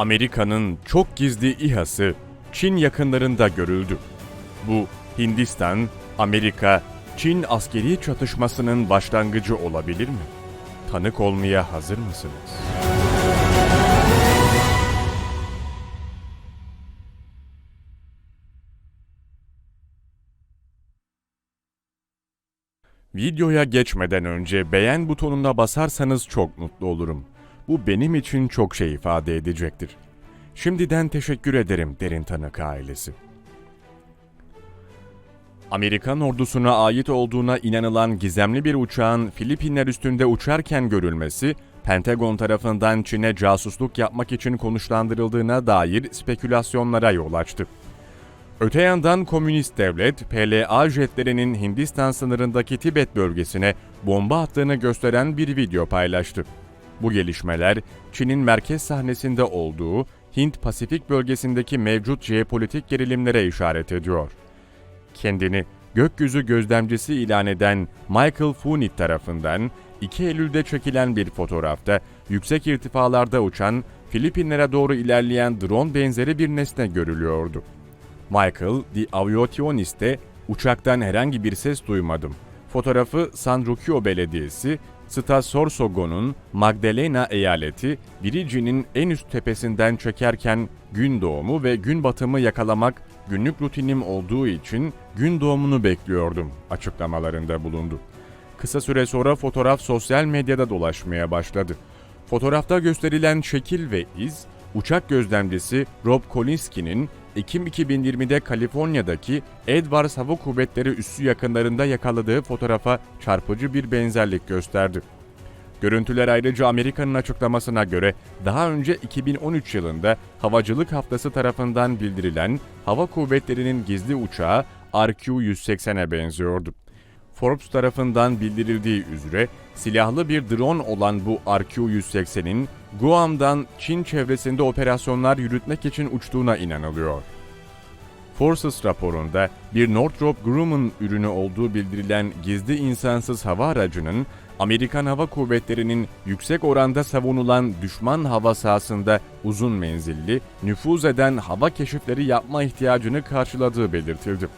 Amerika'nın çok gizli İHA'sı Çin yakınlarında görüldü. Bu Hindistan, Amerika, Çin askeri çatışmasının başlangıcı olabilir mi? Tanık olmaya hazır mısınız? Videoya geçmeden önce beğen butonuna basarsanız çok mutlu olurum. Bu benim için çok şey ifade edecektir. Şimdiden teşekkür ederim Derin Tanık ailesi. Amerikan ordusuna ait olduğuna inanılan gizemli bir uçağın Filipinler üstünde uçarken görülmesi, Pentagon tarafından Çin'e casusluk yapmak için konuşlandırıldığına dair spekülasyonlara yol açtı. Öte yandan komünist devlet, PLA jetlerinin Hindistan sınırındaki Tibet bölgesine bomba attığını gösteren bir video paylaştı. Bu gelişmeler, Çin'in merkez sahnesinde olduğu Hint-Pasifik bölgesindeki mevcut jeopolitik gerilimlere işaret ediyor. Kendini gökyüzü gözlemcisi ilan eden Michael Funit tarafından 2 Eylül'de çekilen bir fotoğrafta yüksek irtifalarda uçan, Filipinlere doğru ilerleyen drone benzeri bir nesne görülüyordu. Michael, The Aviationist'te uçaktan herhangi bir ses duymadım. Fotoğrafı San Roque Belediyesi, Sta Sorsogon'un Magdalena eyaleti Virici'nin en üst tepesinden çekerken gün doğumu ve gün batımı yakalamak günlük rutinim olduğu için gün doğumunu bekliyordum açıklamalarında bulundu. Kısa süre sonra fotoğraf sosyal medyada dolaşmaya başladı. Fotoğrafta gösterilen şekil ve iz, uçak gözlemcisi Rob Kolinski'nin Ekim 2020'de Kaliforniya'daki Edwards Hava Kuvvetleri üssü yakınlarında yakaladığı fotoğrafa çarpıcı bir benzerlik gösterdi. Görüntüler ayrıca Amerika'nın açıklamasına göre daha önce 2013 yılında Havacılık Haftası tarafından bildirilen Hava Kuvvetleri'nin gizli uçağı RQ-180'e benziyordu. Forbes tarafından bildirildiği üzere silahlı bir drone olan bu RQ-180'in Guam'dan Çin çevresinde operasyonlar yürütmek için uçtuğuna inanılıyor. Forces raporunda bir Northrop Grumman ürünü olduğu bildirilen gizli insansız hava aracının Amerikan Hava Kuvvetleri'nin yüksek oranda savunulan düşman hava sahasında uzun menzilli, nüfuz eden hava keşifleri yapma ihtiyacını karşıladığı belirtildi.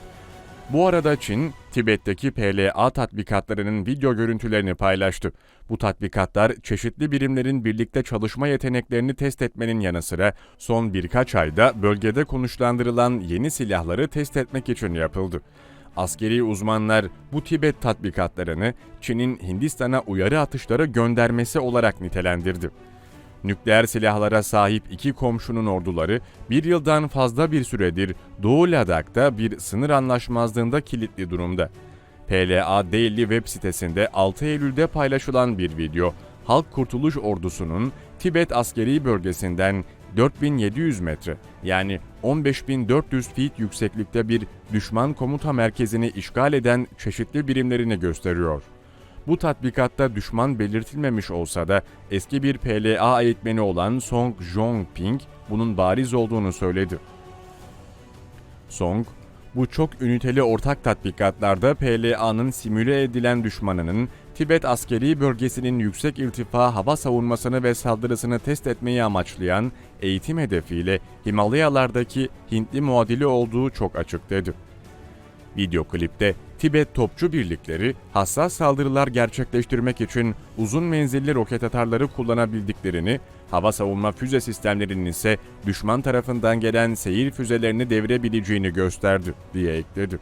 Bu arada Çin, Tibet'teki PLA tatbikatlarının video görüntülerini paylaştı. Bu tatbikatlar çeşitli birimlerin birlikte çalışma yeteneklerini test etmenin yanı sıra son birkaç ayda bölgede konuşlandırılan yeni silahları test etmek için yapıldı. Askeri uzmanlar bu Tibet tatbikatlarını Çin'in Hindistan'a uyarı atışları göndermesi olarak nitelendirdi. Nükleer silahlara sahip iki komşunun orduları bir yıldan fazla bir süredir Doğu Ladak'ta bir sınır anlaşmazlığında kilitli durumda. PLA Daily web sitesinde 6 Eylül'de paylaşılan bir video, Halk Kurtuluş Ordusu'nun Tibet askeri bölgesinden 4700 metre yani 15400 feet yükseklikte bir düşman komuta merkezini işgal eden çeşitli birimlerini gösteriyor. Bu tatbikatta düşman belirtilmemiş olsa da eski bir PLA eğitmeni olan Song Jong-ping bunun bariz olduğunu söyledi. Song, bu çok üniteli ortak tatbikatlarda PLA'nın simüle edilen düşmanının Tibet askeri bölgesinin yüksek irtifa hava savunmasını ve saldırısını test etmeyi amaçlayan eğitim hedefiyle Himalayalardaki Hintli muadili olduğu çok açık dedi. Video klipte Tibet topçu birlikleri hassas saldırılar gerçekleştirmek için uzun menzilli roket atarları kullanabildiklerini, hava savunma füze sistemlerinin ise düşman tarafından gelen seyir füzelerini devirebileceğini gösterdi diye ekledi.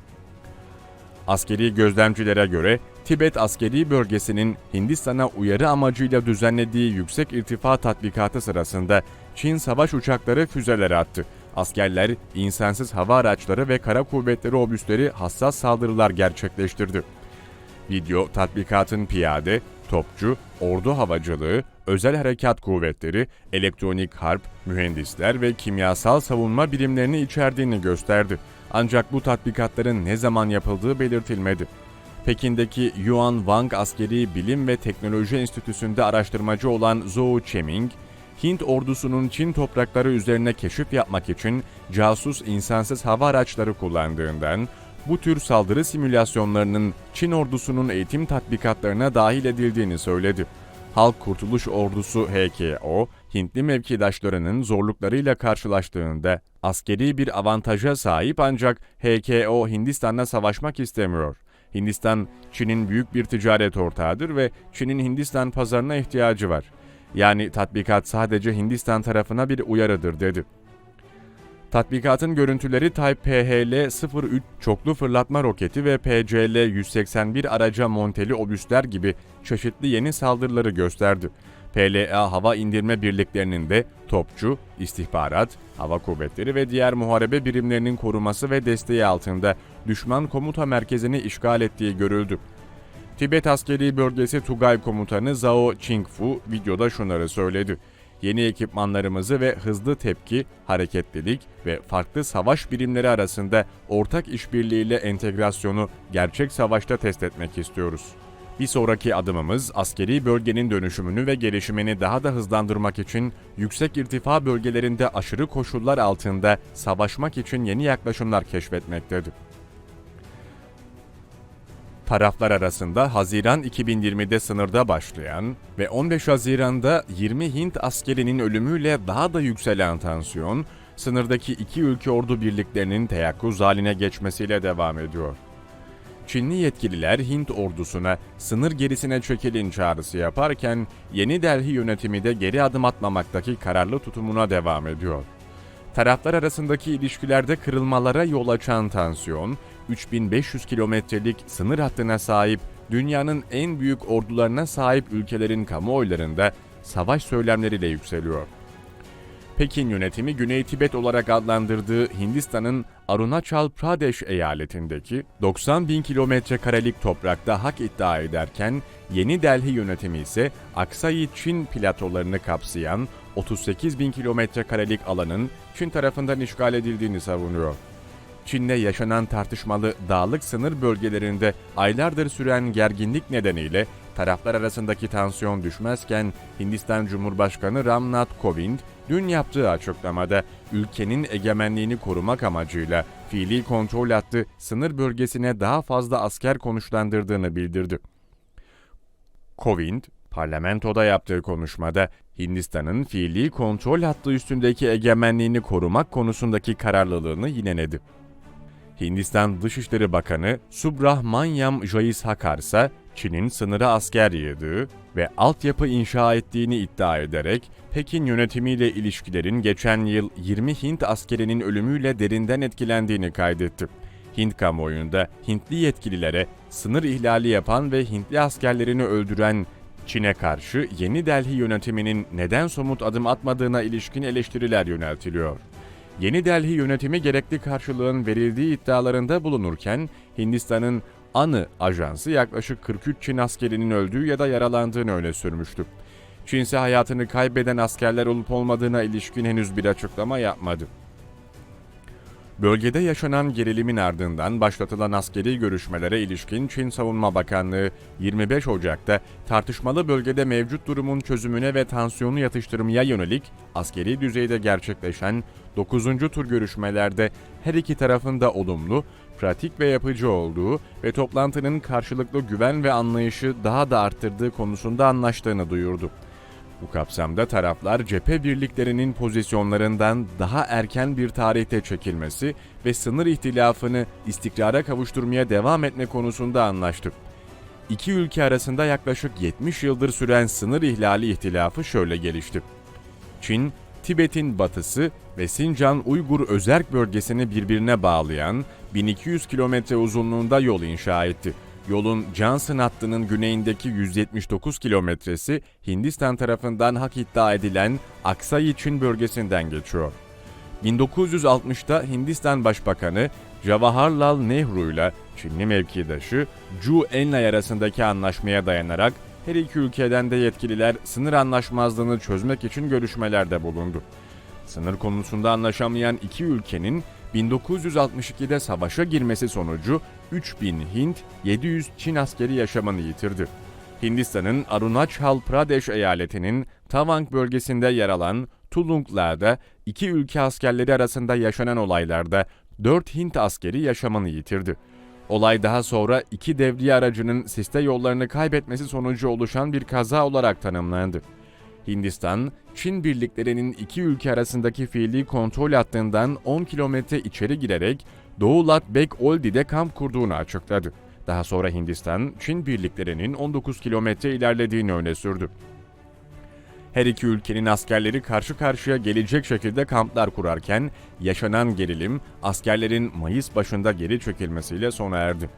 Askeri gözlemcilere göre Tibet askeri bölgesinin Hindistan'a uyarı amacıyla düzenlediği yüksek irtifa tatbikatı sırasında Çin savaş uçakları füzeler attı. Askerler insansız hava araçları ve kara kuvvetleri obüsleri hassas saldırılar gerçekleştirdi. Video tatbikatın piyade, topçu, ordu havacılığı, özel harekat kuvvetleri, elektronik harp, mühendisler ve kimyasal savunma birimlerini içerdiğini gösterdi. Ancak bu tatbikatların ne zaman yapıldığı belirtilmedi. Pekin'deki Yuan Wang Askeri Bilim ve Teknoloji Enstitüsü'nde araştırmacı olan Zhou Cheming, Hint ordusunun Çin toprakları üzerine keşif yapmak için casus insansız hava araçları kullandığından, bu tür saldırı simülasyonlarının Çin ordusunun eğitim tatbikatlarına dahil edildiğini söyledi. Halk Kurtuluş Ordusu HKO, Hintli mevkidaşlarının zorluklarıyla karşılaştığında askeri bir avantaja sahip ancak HKO Hindistan'la savaşmak istemiyor. Hindistan, Çin'in büyük bir ticaret ortağıdır ve Çin'in Hindistan pazarına ihtiyacı var. Yani tatbikat sadece Hindistan tarafına bir uyarıdır dedi. Tatbikatın görüntüleri Type PHL-03 çoklu fırlatma roketi ve PCL-181 araca monteli obüsler gibi çeşitli yeni saldırıları gösterdi. PLA hava indirme birliklerinin de topçu, istihbarat, hava kuvvetleri ve diğer muharebe birimlerinin koruması ve desteği altında düşman komuta merkezini işgal ettiği görüldü. Tibet askeri bölgesi Tugay komutanı Zhao Qingfu videoda şunları söyledi. Yeni ekipmanlarımızı ve hızlı tepki, hareketlilik ve farklı savaş birimleri arasında ortak işbirliğiyle entegrasyonu gerçek savaşta test etmek istiyoruz. Bir sonraki adımımız askeri bölgenin dönüşümünü ve gelişimini daha da hızlandırmak için yüksek irtifa bölgelerinde aşırı koşullar altında savaşmak için yeni yaklaşımlar keşfetmektedir. Taraflar arasında Haziran 2020'de sınırda başlayan ve 15 Haziran'da 20 Hint askerinin ölümüyle daha da yükselen tansiyon, sınırdaki iki ülke ordu birliklerinin teyakkuz haline geçmesiyle devam ediyor. Çinli yetkililer Hint ordusuna sınır gerisine çekilin çağrısı yaparken Yeni Delhi yönetimi de geri adım atmamaktaki kararlı tutumuna devam ediyor. Taraflar arasındaki ilişkilerde kırılmalara yol açan tansiyon, 3500 kilometrelik sınır hattına sahip dünyanın en büyük ordularına sahip ülkelerin kamuoylarında savaş söylemleriyle yükseliyor. Pekin yönetimi Güney Tibet olarak adlandırdığı Hindistan'ın Arunachal Pradesh eyaletindeki 90 bin kilometre karelik toprakta hak iddia ederken Yeni Delhi yönetimi ise Aksai Çin platolarını kapsayan 38 bin kilometre karelik alanın Çin tarafından işgal edildiğini savunuyor. Çin'le yaşanan tartışmalı dağlık sınır bölgelerinde aylardır süren gerginlik nedeniyle taraflar arasındaki tansiyon düşmezken Hindistan Cumhurbaşkanı Ramnath Kovind dün yaptığı açıklamada ülkenin egemenliğini korumak amacıyla fiili kontrol hattı sınır bölgesine daha fazla asker konuşlandırdığını bildirdi. Kovind, parlamentoda yaptığı konuşmada Hindistan'ın fiili kontrol hattı üstündeki egemenliğini korumak konusundaki kararlılığını yineledi. Hindistan Dışişleri Bakanı Subrahmanyam Jaishakar ise Çin'in sınıra asker yığdığı ve altyapı inşa ettiğini iddia ederek Pekin yönetimiyle ilişkilerin geçen yıl 20 Hint askerinin ölümüyle derinden etkilendiğini kaydetti. Hint kamuoyunda Hintli yetkililere sınır ihlali yapan ve Hintli askerlerini öldüren Çin'e karşı Yeni Delhi yönetiminin neden somut adım atmadığına ilişkin eleştiriler yöneltiliyor. Yeni Delhi yönetimi gerekli karşılığın verildiği iddialarında bulunurken Hindistan'ın Anı ajansı yaklaşık 43 Çin askerinin öldüğü ya da yaralandığını öne sürmüştü. Çin ise hayatını kaybeden askerler olup olmadığına ilişkin henüz bir açıklama yapmadı. Bölgede yaşanan gerilimin ardından başlatılan askeri görüşmelere ilişkin Çin Savunma Bakanlığı 25 Ocak'ta tartışmalı bölgede mevcut durumun çözümüne ve tansiyonu yatıştırmaya yönelik askeri düzeyde gerçekleşen 9. tur görüşmelerde her iki tarafın da olumlu, pratik ve yapıcı olduğu ve toplantının karşılıklı güven ve anlayışı daha da arttırdığı konusunda anlaştığını duyurdu. Bu kapsamda taraflar cephe birliklerinin pozisyonlarından daha erken bir tarihte çekilmesi ve sınır ihtilafını istikrara kavuşturmaya devam etme konusunda anlaştı. İki ülke arasında yaklaşık 70 yıldır süren sınır ihlali ihtilafı şöyle gelişti. Çin, Tibet'in batısı ve Sincan Uygur özerk bölgesini birbirine bağlayan 1200 kilometre uzunluğunda yol inşa etti. Yolun Johnson hattının güneyindeki 179 kilometresi Hindistan tarafından hak iddia edilen Aksai Çin bölgesinden geçiyor. 1960'ta Hindistan Başbakanı Jawaharlal Nehru ile Çinli mevkidaşı Zhu Enlai arasındaki anlaşmaya dayanarak her iki ülkeden de yetkililer sınır anlaşmazlığını çözmek için görüşmelerde bulundu. Sınır konusunda anlaşamayan iki ülkenin 1962'de savaşa girmesi sonucu 3000 Hint, 700 Çin askeri yaşamını yitirdi. Hindistan'ın Arunachal Pradesh eyaletinin Tawang bölgesinde yer alan Tulungla'da iki ülke askerleri arasında yaşanan olaylarda 4 Hint askeri yaşamını yitirdi. Olay daha sonra iki devriye aracının siste yollarını kaybetmesi sonucu oluşan bir kaza olarak tanımlandı. Hindistan, Çin birliklerinin iki ülke arasındaki fiili kontrol hattından 10 kilometre içeri girerek Doğu Ladakh Oldie'de kamp kurduğunu açıkladı. Daha sonra Hindistan, Çin birliklerinin 19 kilometre ilerlediğini öne sürdü. Her iki ülkenin askerleri karşı karşıya gelecek şekilde kamplar kurarken yaşanan gerilim askerlerin Mayıs başında geri çekilmesiyle sona erdi.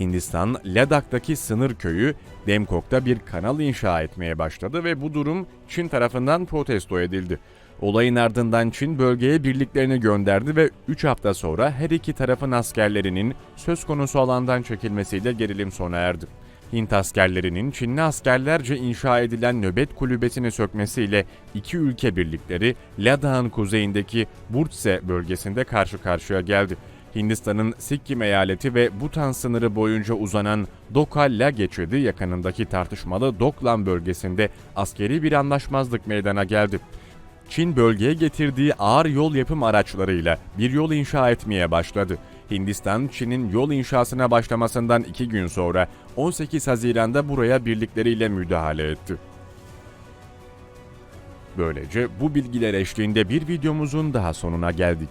Hindistan, Ladak'taki sınır köyü Demkok'ta bir kanal inşa etmeye başladı ve bu durum Çin tarafından protesto edildi. Olayın ardından Çin bölgeye birliklerini gönderdi ve 3 hafta sonra her iki tarafın askerlerinin söz konusu alandan çekilmesiyle gerilim sona erdi. Hint askerlerinin Çinli askerlerce inşa edilen nöbet kulübesini sökmesiyle iki ülke birlikleri Ladak'ın kuzeyindeki Burtse bölgesinde karşı karşıya geldi. Hindistan'ın Sikkim eyaleti ve Bhutan sınırı boyunca uzanan Dokal-La geçidi yakınındaki tartışmalı Doklam bölgesinde askeri bir anlaşmazlık meydana geldi. Çin bölgeye getirdiği ağır yol yapım araçlarıyla bir yol inşa etmeye başladı. Hindistan, Çin'in yol inşasına başlamasından iki gün sonra 18 Haziran'da buraya birlikleriyle müdahale etti. Böylece bu bilgiler eşliğinde bir videomuzun daha sonuna geldik.